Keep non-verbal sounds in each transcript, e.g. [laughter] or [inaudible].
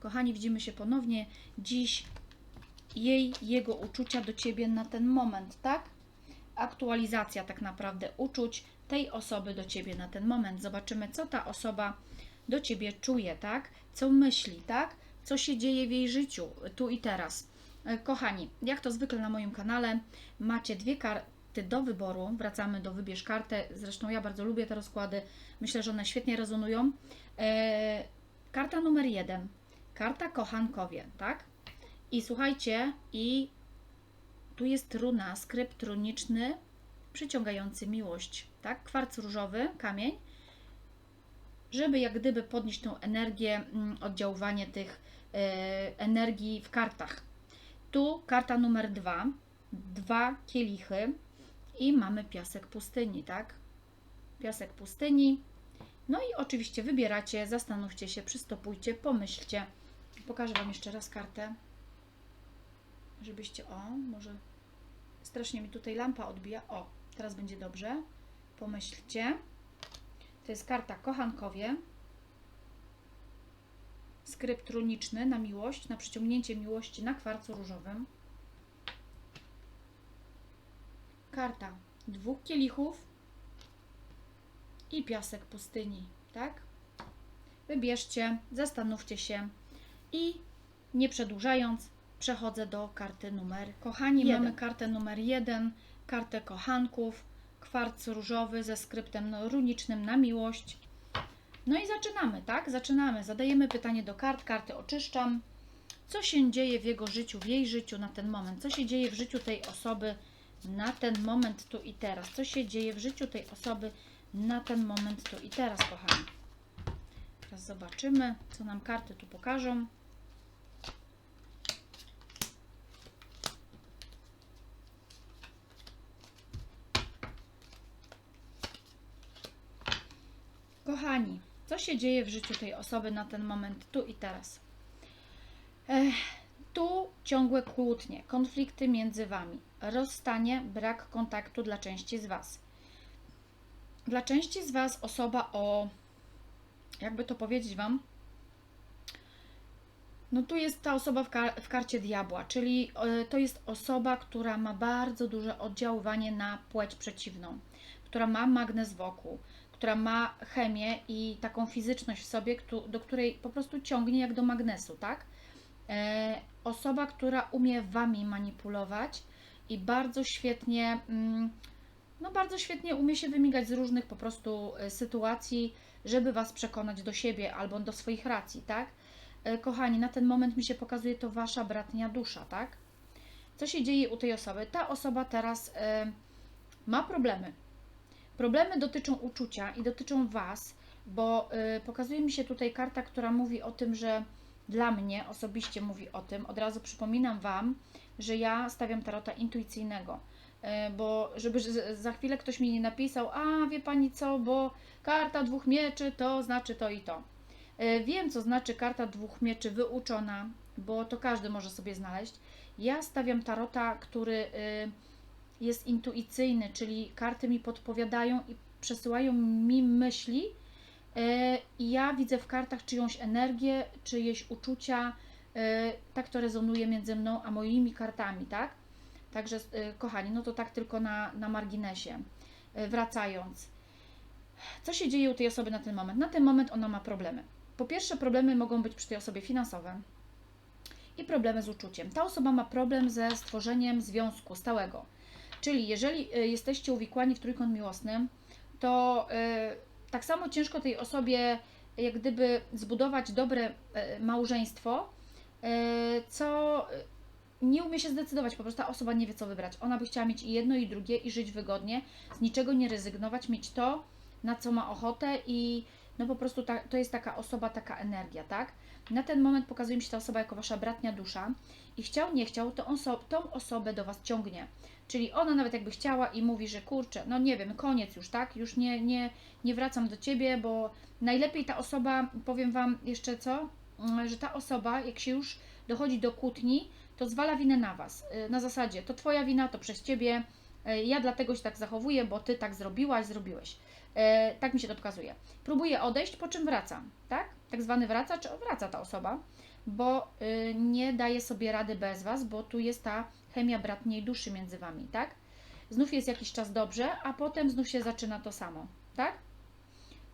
Kochani, widzimy się ponownie. Dziś jej, jego uczucia do ciebie na ten moment, tak? Aktualizacja tak naprawdę uczuć tej osoby do ciebie na ten moment. Zobaczymy, co ta osoba do ciebie czuje, tak? Co myśli, tak? Co się dzieje w jej życiu, tu i teraz. E, Kochani, jak to zwykle na moim kanale, macie dwie karty do wyboru. Wracamy do wybierz kartę. Zresztą ja bardzo lubię te rozkłady. Myślę, że one świetnie rezonują. E, karta numer jeden. Karta kochankowie, tak? I słuchajcie, i tu jest runa, skrypt runiczny przyciągający miłość, tak? Kwarc różowy, kamień, żeby jak gdyby podnieść tą energię, mm, oddziaływanie tych e, energii w kartach. Tu karta numer dwa, dwa kielichy i mamy piasek pustyni, tak? Piasek pustyni. No i oczywiście wybieracie, zastanówcie się, przystopujcie, pomyślcie. Pokażę Wam jeszcze raz kartę, żebyście, o, może strasznie mi tutaj lampa odbija. O, teraz będzie dobrze. Pomyślcie. To jest karta kochankowie. Skrypt runiczny na miłość, na przyciągnięcie miłości na kwarcu różowym. Karta dwóch kielichów i piasek pustyni, tak? Wybierzcie, zastanówcie się i nie przedłużając, przechodzę do karty numer. Kochani, Jeden. mamy kartę numer jeden, kartę kochanków, kwarc różowy ze skryptem no, runicznym na miłość. No i zaczynamy, tak? Zaczynamy. Zadajemy pytanie do kart, karty oczyszczam. Co się dzieje w jego życiu, w jej życiu na ten moment? Co się dzieje w życiu tej osoby na ten moment tu i teraz? Co się dzieje w życiu tej osoby na ten moment tu i teraz, kochani? Teraz zobaczymy, co nam karty tu pokażą. Kochani, co się dzieje w życiu tej osoby na ten moment, tu i teraz? Ech, tu ciągłe kłótnie, konflikty między Wami, rozstanie, brak kontaktu dla części z Was. Dla części z Was osoba o, jakby to powiedzieć Wam, no tu jest ta osoba w, kar- w karcie diabła, czyli e, to jest osoba, która ma bardzo duże oddziaływanie na płeć przeciwną, która ma magnes wokół, która ma chemię i taką fizyczność w sobie, do której po prostu ciągnie jak do magnesu, tak? E, osoba, która umie Wami manipulować i bardzo świetnie, mm, no bardzo świetnie umie się wymigać z różnych po prostu e, sytuacji, żeby Was przekonać do siebie albo do swoich racji, tak? E, Kochani, na ten moment mi się pokazuje to Wasza bratnia dusza, tak? Co się dzieje u tej osoby? Ta osoba teraz ma problemy. Problemy dotyczą uczucia i dotyczą Was, bo y, pokazuje mi się tutaj karta, która mówi o tym, że dla mnie osobiście mówi o tym. Od razu przypominam Wam, że ja stawiam tarota intuicyjnego, y, bo żeby za chwilę ktoś mi nie napisał, a wie Pani co, bo karta dwóch mieczy to znaczy to i to. Y, Wiem, co znaczy karta dwóch mieczy wyuczona, bo to każdy może sobie znaleźć. Ja stawiam tarota, który jest intuicyjny, czyli karty mi podpowiadają i przesyłają mi myśli. e, I ja widzę w kartach czyjąś energię, czyjeś uczucia. e, Tak to rezonuje między mną a moimi kartami, tak? Także, e, kochani, no to tak tylko na, na marginesie. Wracając. Co się dzieje u tej osoby na ten moment? Na ten moment ona ma problemy. Po pierwsze, problemy mogą być przy tej osobie finansowe i problemy z uczuciem. Ta osoba ma problem ze stworzeniem związku stałego. Czyli jeżeli y, jesteście uwikłani w trójkąt miłosny, to y, tak samo ciężko tej osobie jak gdyby zbudować dobre y, małżeństwo, co nie umie się zdecydować, po prostu ta osoba nie wie co wybrać. Ona by chciała mieć i jedno i drugie i żyć wygodnie, z niczego nie rezygnować, mieć to, na co ma ochotę i no po prostu ta, to jest taka osoba, taka energia, tak? Na ten moment pokazuje mi się ta osoba jako Wasza bratnia dusza i chciał, nie chciał, to on tą osobę do Was ciągnie. Czyli ona nawet jakby chciała i mówi, że kurczę, no nie wiem, koniec już, tak? Już nie, nie, nie wracam do Ciebie, bo najlepiej ta osoba, powiem Wam jeszcze co, Mm, że ta osoba, jak się już dochodzi do kłótni, to zwala winę na Was. Y, Na zasadzie, to Twoja wina, to przez Ciebie, y, ja dlatego się tak zachowuję, bo Ty tak zrobiłaś, zrobiłeś. Y, Tak mi się to pokazuje. Próbuje odejść, po czym wraca, tak? Tak zwany wraca, czy wraca ta osoba. bo nie daje sobie rady bez Was, bo tu jest ta chemia bratniej duszy między Wami, tak? Znów jest jakiś czas dobrze, a potem znów się zaczyna to samo, tak?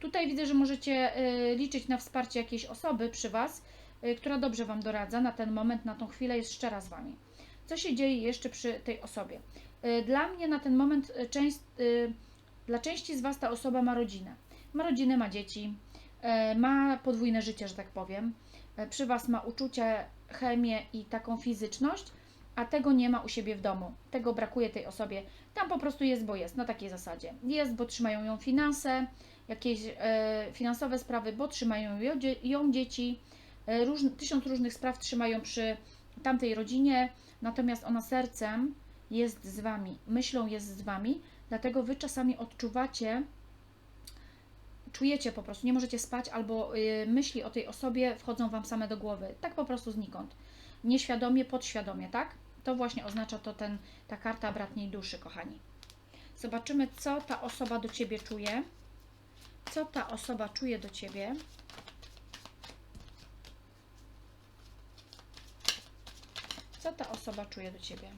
Tutaj widzę, że możecie y, liczyć na wsparcie jakiejś osoby przy Was, y, która dobrze Wam doradza na ten moment, na tą chwilę, jest szczera z Wami. Co się dzieje jeszcze przy tej osobie? Y, Dla mnie na ten moment, część, dla części z Was ta osoba ma rodzinę. Ma rodzinę, ma dzieci, ma podwójne życie, że tak powiem. Przy Was ma uczucie, chemię i taką fizyczność, a tego nie ma u siebie w domu. Tego brakuje tej osobie. Tam po prostu jest, bo jest, na takiej zasadzie. Jest, bo trzymają ją finanse, jakieś e, finansowe sprawy, bo trzymają ją, ją dzieci. E, różn, tysiąc różnych spraw trzymają przy tamtej rodzinie, natomiast ona sercem jest z Wami, myślą jest z Wami, dlatego Wy czasami odczuwacie, czujecie po prostu, nie możecie spać, albo y, myśli o tej osobie wchodzą Wam same do głowy, tak po prostu znikąd. Nieświadomie, podświadomie, tak? To właśnie oznacza to ten, ta karta bratniej duszy, kochani. Zobaczymy, co ta osoba do Ciebie czuje. Co ta osoba czuje do Ciebie. Co ta osoba czuje do Ciebie?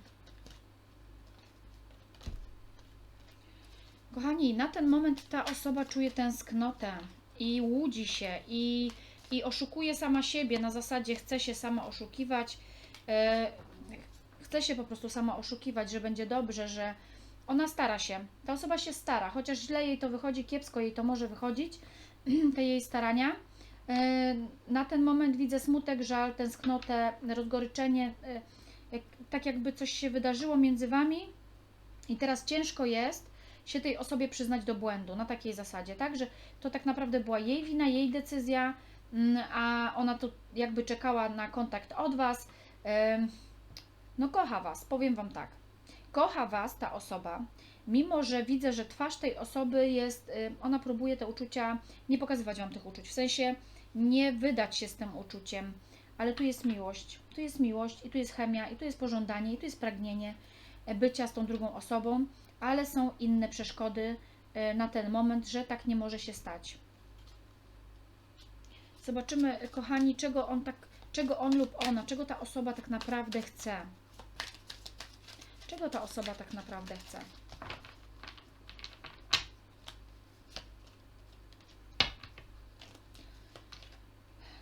Kochani, na ten moment ta osoba czuje tęsknotę i łudzi się i, i oszukuje sama siebie na zasadzie chce się sama oszukiwać, e, chce się po prostu sama oszukiwać, że będzie dobrze, że ona stara się. Ta osoba się stara, chociaż źle jej to wychodzi, kiepsko jej to może wychodzić, [clears throat] te jej starania. E, Na ten moment widzę smutek, żal, tęsknotę, rozgoryczenie, jak, tak jakby coś się wydarzyło między wami i teraz ciężko jest się tej osobie przyznać do błędu na takiej zasadzie, tak, że to tak naprawdę była jej wina, jej decyzja, mm, a ona tu jakby czekała na kontakt od was. No kocha was, powiem wam tak. Kocha was ta osoba, mimo że widzę, że twarz tej osoby jest, y, ona próbuje te uczucia, nie pokazywać wam tych uczuć, w sensie nie wydać się z tym uczuciem, ale tu jest miłość, tu jest miłość i tu jest chemia i tu jest pożądanie i tu jest pragnienie e, bycia z tą drugą osobą, ale są inne przeszkody e, na ten moment, że tak nie może się stać. Zobaczymy, e, kochani, czego on tak, czego on lub ona, czego ta osoba tak naprawdę chce. Czego ta osoba tak naprawdę chce?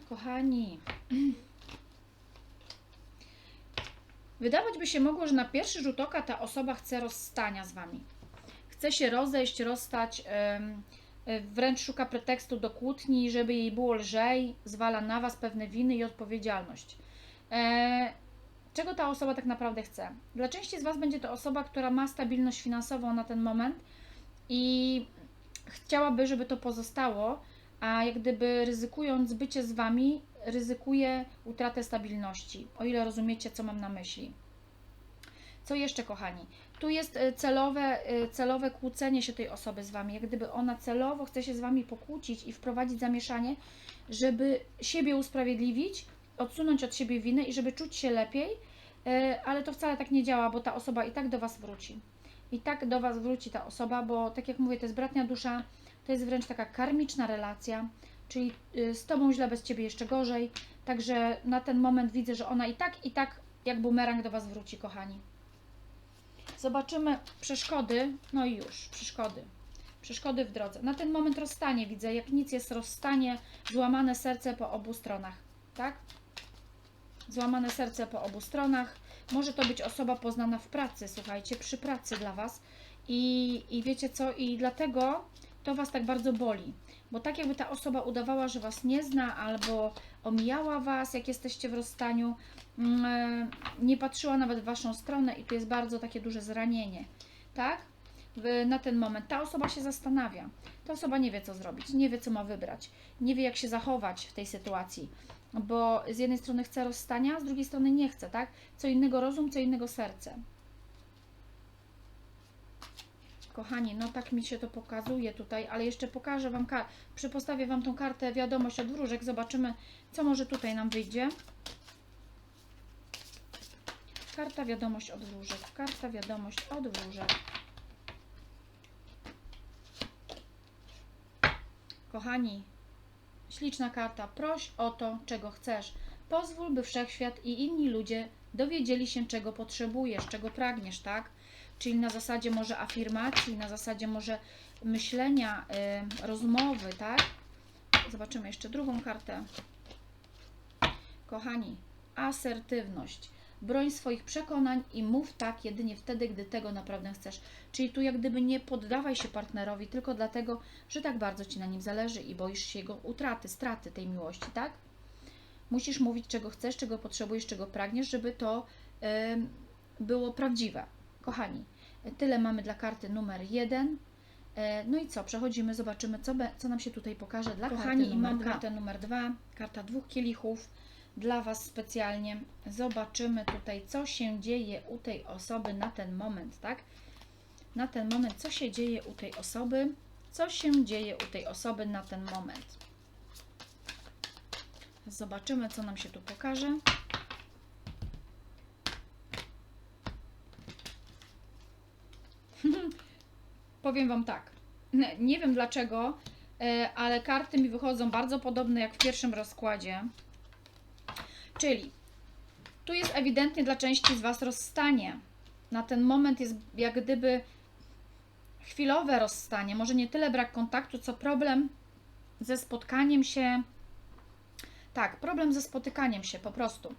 Kochani, [clears throat] wydawać by się mogło, że na pierwszy rzut oka ta osoba chce rozstania z wami. Chce się rozejść, rozstać, e, wręcz szuka pretekstu do kłótni, żeby jej było lżej, zwala na was pewne winy i odpowiedzialność. Czego ta osoba tak naprawdę chce? Dla części z was będzie to osoba, która ma stabilność finansową na ten moment i chciałaby, żeby to pozostało, a jak gdyby ryzykując bycie z wami, ryzykuje utratę stabilności. O ile rozumiecie, co mam na myśli. Co jeszcze, kochani? Tu jest e, celowe, e, celowe kłócenie się tej osoby z wami. Jak gdyby ona celowo chce się z wami pokłócić i wprowadzić zamieszanie, żeby siebie usprawiedliwić, odsunąć od siebie winę i żeby czuć się lepiej, e, ale to wcale tak nie działa, bo ta osoba i tak do was wróci. I tak do was wróci ta osoba, bo tak jak mówię, to jest bratnia dusza, to jest wręcz taka karmiczna relacja, czyli y, z tobą źle, bez ciebie jeszcze gorzej. Także na ten moment widzę, że ona i tak, i tak jak bumerang do was wróci, kochani. Zobaczymy przeszkody, no i już, przeszkody. Przeszkody w drodze. Na ten moment rozstanie widzę, jak nic jest rozstanie, złamane serce po obu stronach, tak? Złamane serce po obu stronach. Może to być osoba poznana w pracy, słuchajcie, przy pracy dla Was. I, I wiecie co? I dlatego to Was tak bardzo boli. Bo tak jakby ta osoba udawała, że Was nie zna, albo omijała Was, jak jesteście w rozstaniu, mm, nie patrzyła nawet w Waszą stronę i tu jest bardzo takie duże zranienie, tak? Na ten moment ta osoba się zastanawia. Ta osoba nie wie, co zrobić, nie wie, co ma wybrać, nie wie, jak się zachować w tej sytuacji, bo z jednej strony chce rozstania, z drugiej strony nie chce, tak? Co innego rozum, co innego serce. Kochani, no tak mi się to pokazuje tutaj, ale jeszcze pokażę Wam, przypostawię Wam tą kartę wiadomość od wróżek, zobaczymy, co może tutaj nam wyjdzie. Karta wiadomość od wróżek, karta wiadomość od wróżek. Kochani, śliczna karta, proś o to, czego chcesz. Pozwól, by wszechświat i inni ludzie dowiedzieli się, czego potrzebujesz, czego pragniesz, tak? Czyli na zasadzie może afirmacji, na zasadzie może myślenia, y, rozmowy, tak? Zobaczymy jeszcze drugą kartę. Kochani, asertywność. Broń swoich przekonań i mów tak jedynie wtedy, gdy tego naprawdę chcesz. Czyli tu jak gdyby nie poddawaj się partnerowi tylko dlatego, że tak bardzo Ci na nim zależy i boisz się jego utraty, straty tej miłości, tak? Musisz mówić, czego chcesz, czego potrzebujesz, czego pragniesz, żeby to było prawdziwe. Kochani, tyle mamy dla karty numer jeden. E, No i co? Przechodzimy, zobaczymy, co, co nam się tutaj pokaże dla Kochani, karty i numer mam dwa. kartę numer dwa, karta dwóch kielichów dla Was specjalnie. Zobaczymy tutaj, co się dzieje u tej osoby na ten moment, tak? Na ten moment, co się dzieje u tej osoby, co się dzieje u tej osoby na ten moment. Zobaczymy, co nam się tu pokaże. [laughs] Powiem Wam tak. Nie- wiem dlaczego, e, ale karty mi wychodzą bardzo podobne jak w pierwszym rozkładzie. Czyli tu jest ewidentnie dla części z Was rozstanie. Na ten moment jest jak gdyby chwilowe rozstanie. Może nie tyle brak kontaktu, co problem ze spotkaniem się. Tak, problem ze spotykaniem się po prostu.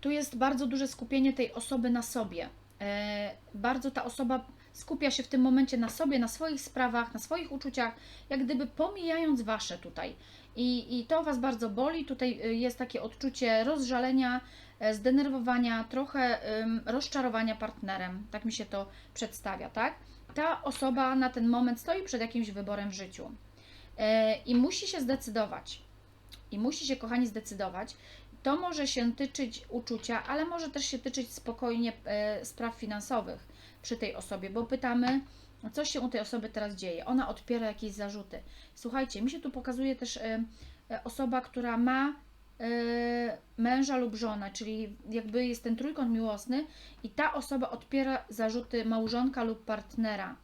Tu jest bardzo duże skupienie tej osoby na sobie. E, bardzo ta osoba skupia się w tym momencie na sobie, na swoich sprawach, na swoich uczuciach, jak gdyby pomijając wasze tutaj. I, I to Was bardzo boli. Tutaj y, jest takie odczucie rozżalenia, e, zdenerwowania, trochę rozczarowania partnerem. Tak mi się to przedstawia, tak? Ta osoba na ten moment stoi przed jakimś wyborem w życiu e, i musi się zdecydować. I musi się, kochani, zdecydować. To może się tyczyć uczucia, ale może też się tyczyć spokojnie e, spraw finansowych przy tej osobie, bo pytamy, co się u tej osoby teraz dzieje. Ona odpiera jakieś zarzuty. Słuchajcie, mi się tu pokazuje też e, e, osoba, która ma e, męża lub żonę, czyli jakby jest ten trójkąt miłosny i ta osoba odpiera zarzuty małżonka lub partnera.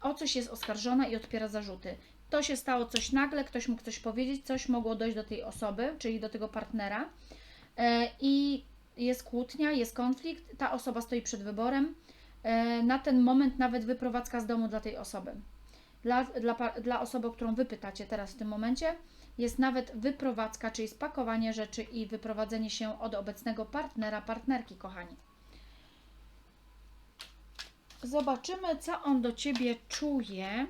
O coś jest oskarżona i odpiera zarzuty. To się stało coś nagle, ktoś mógł coś powiedzieć, coś mogło dojść do tej osoby, czyli do tego partnera i jest kłótnia, jest konflikt, ta osoba stoi przed wyborem. E, Na ten moment nawet wyprowadzka z domu dla tej osoby. Dla, dla, dla osoby, o którą wy pytacie teraz w tym momencie, jest nawet wyprowadzka, czyli spakowanie rzeczy i wyprowadzenie się od obecnego partnera, partnerki, kochani. Zobaczymy, co on do ciebie czuje.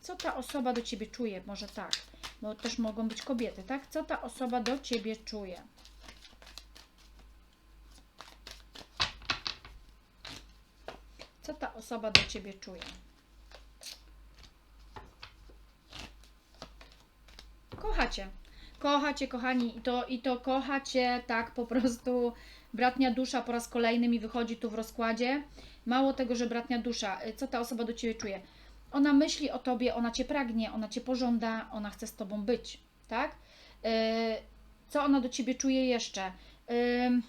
Co ta osoba do ciebie czuje? Może tak, bo też mogą być kobiety, tak? Co ta osoba do ciebie czuje? Co ta osoba do ciebie czuje? Kochacie. Kochacie, kochani, i to, i to kochacie, tak po prostu. Bratnia dusza po raz kolejny mi wychodzi tu w rozkładzie. Mało tego, że bratnia dusza, y, co ta osoba do ciebie czuje? Ona myśli o tobie, ona cię pragnie, ona cię pożąda, ona chce z tobą być, tak? Y, Co ona do ciebie czuje jeszcze? Ym,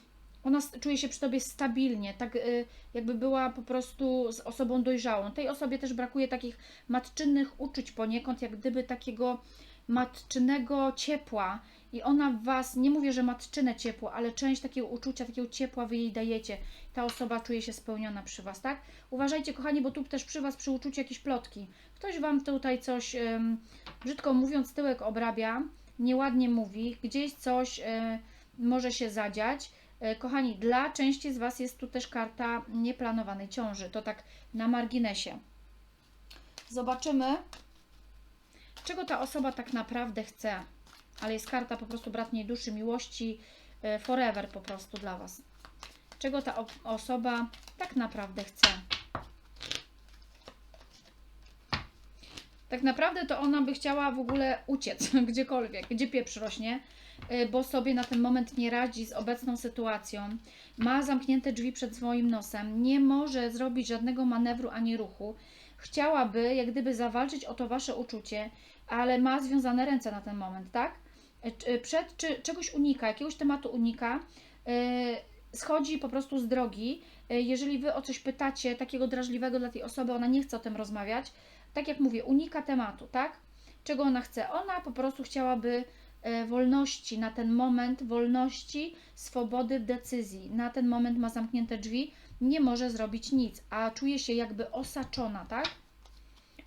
Ona czuje się przy tobie stabilnie, tak y, jakby była po prostu z osobą dojrzałą. Tej osobie też brakuje takich matczynnych uczuć poniekąd, jak gdyby takiego matczynego ciepła. I ona w was, nie mówię, że matczynne ciepło, ale część takiego uczucia, takiego ciepła wy jej dajecie. Ta osoba czuje się spełniona przy was, tak? Uważajcie, kochani, bo tu też przy was przy uczuciu jakieś plotki. Ktoś wam tutaj coś, ym, brzydko mówiąc, tyłek obrabia, nieładnie mówi, gdzieś coś y, może się zadziać. Y, Kochani, dla części z Was jest tu też karta nieplanowanej ciąży. To tak na marginesie. Zobaczymy, czego ta osoba tak naprawdę chce. Ale jest karta po prostu bratniej duszy, miłości, y, forever po prostu dla Was. Czego ta osoba tak naprawdę chce. Tak naprawdę to ona by chciała w ogóle uciec [laughs] gdziekolwiek, gdzie pieprz rośnie, bo sobie na ten moment nie radzi z obecną sytuacją. Ma zamknięte drzwi przed swoim nosem, nie może zrobić żadnego manewru ani ruchu. Chciałaby jak gdyby zawalczyć o to wasze uczucie, ale ma związane ręce na ten moment, tak? Y, czy- Przed czy czegoś unika, jakiegoś tematu unika, y, schodzi po prostu z drogi. Y, Jeżeli wy o coś pytacie, takiego drażliwego dla tej osoby, ona nie chce o tym rozmawiać, tak jak mówię, unika tematu, tak? Czego ona chce? Ona po prostu chciałaby wolności, na ten moment wolności, swobody decyzji. Na ten moment ma zamknięte drzwi, nie może zrobić nic, a czuje się jakby osaczona, tak?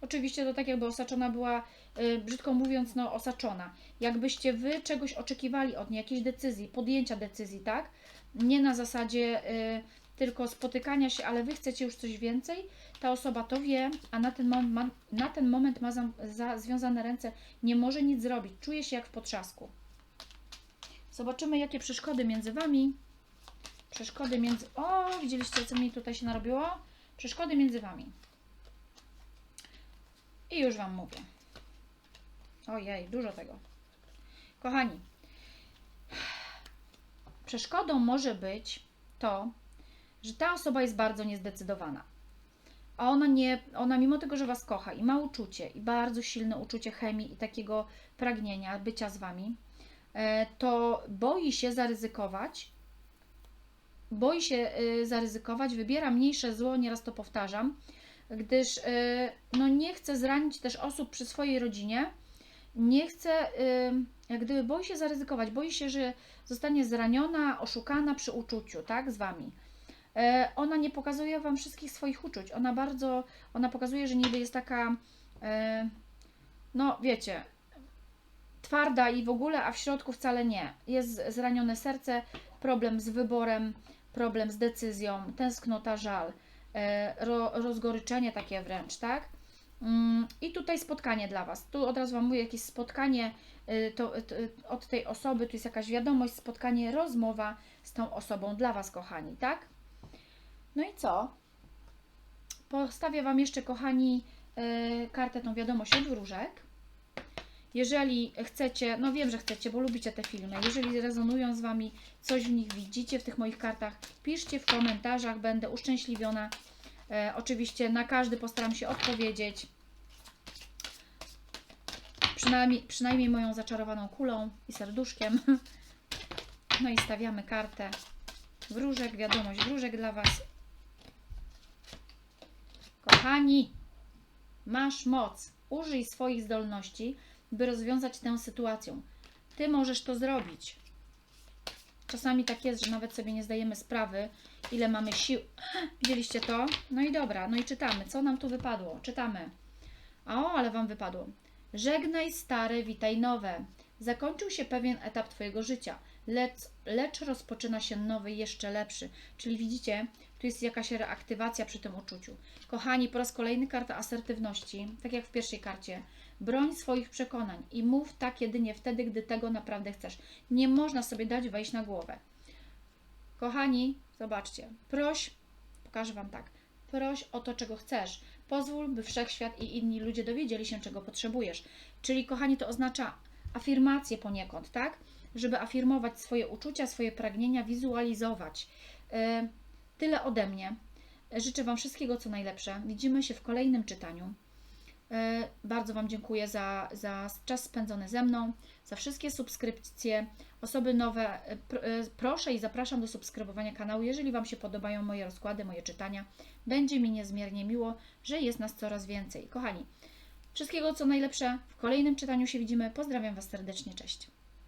Oczywiście to tak jakby osaczona była, y, brzydko mówiąc, no osaczona. Jakbyście wy czegoś oczekiwali od niej, jakiejś decyzji, podjęcia decyzji, tak? Nie na zasadzie y, tylko spotykania się, ale wy chcecie już coś więcej, ta osoba to wie, a na ten, mom- ma, na ten moment ma za, za, związane ręce, nie może nic zrobić, czuje się jak w potrzasku. Zobaczymy, jakie przeszkody między wami. Przeszkody między. O, widzieliście, co mi tutaj się narobiło? Przeszkody między wami. I już Wam mówię. Ojej, dużo tego. Kochani, przeszkodą może być to, że ta osoba jest bardzo niezdecydowana. A ona nie, ona mimo tego, że Was kocha i ma uczucie, i bardzo silne uczucie chemii i takiego pragnienia bycia z Wami, e, to boi się zaryzykować, boi się y, zaryzykować, wybiera mniejsze zło, nieraz to powtarzam, gdyż y, no, nie chce zranić też osób przy swojej rodzinie, nie chce, jak gdyby boi się zaryzykować, boi się, że zostanie zraniona, oszukana przy uczuciu, tak, z Wami. E, Ona nie pokazuje Wam wszystkich swoich uczuć, ona bardzo, ona pokazuje, że niby jest taka, e, no wiecie, twarda i w ogóle, a w środku wcale nie. Jest zranione serce, problem z wyborem, problem z decyzją, tęsknota, żal, e, ro, rozgoryczenie takie wręcz, tak? Mm, I tutaj spotkanie dla Was. Tu od razu Wam mówię, jakieś spotkanie to, to, od tej osoby, tu jest jakaś wiadomość, spotkanie, rozmowa z tą osobą dla Was, kochani, tak? No i co? Postawię Wam jeszcze, kochani, y, kartę, tą wiadomość od wróżek. Jeżeli chcecie, no wiem, że chcecie, bo lubicie te filmy, jeżeli rezonują z Wami, coś w nich widzicie, w tych moich kartach, piszcie w komentarzach, będę uszczęśliwiona. E, oczywiście na każdy postaram się odpowiedzieć. Przynajmniej, przynajmniej moją zaczarowaną kulą i serduszkiem. [laughs] No i stawiamy kartę wróżek, wiadomość wróżek dla Was. Kochani, masz moc. Użyj swoich zdolności, by rozwiązać tę sytuację. Ty możesz to zrobić. Czasami tak jest, że nawet sobie nie zdajemy sprawy, ile mamy sił. [gasps] Widzieliście to? No i dobra, no i czytamy. Co nam tu wypadło? Czytamy. O, ale Wam wypadło. Żegnaj stare, witaj nowe. Zakończył się pewien etap Twojego życia, lecz, lecz rozpoczyna się nowy, jeszcze lepszy. Czyli widzicie, tu jest jakaś reaktywacja przy tym uczuciu. Kochani, po raz kolejny karta asertywności, tak jak w pierwszej karcie. Broń swoich przekonań i mów tak jedynie wtedy, gdy tego naprawdę chcesz. Nie można sobie dać wejść na głowę. Kochani, zobaczcie, proś, pokażę Wam tak, proś o to, czego chcesz. Pozwól, by wszechświat i inni ludzie dowiedzieli się, czego potrzebujesz. Czyli, kochani, to oznacza afirmację poniekąd, tak? Żeby afirmować swoje uczucia, swoje pragnienia, wizualizować. Yy, tyle ode mnie. Życzę Wam wszystkiego, co najlepsze. Widzimy się w kolejnym czytaniu. E, Bardzo Wam dziękuję za, za czas spędzony ze mną, za wszystkie subskrypcje. Osoby nowe, e, e, proszę i zapraszam do subskrybowania kanału, jeżeli Wam się podobają moje rozkłady, moje czytania. Będzie mi niezmiernie miło, że jest nas coraz więcej. Kochani, wszystkiego co najlepsze. W kolejnym czytaniu się widzimy. Pozdrawiam Was serdecznie. Cześć.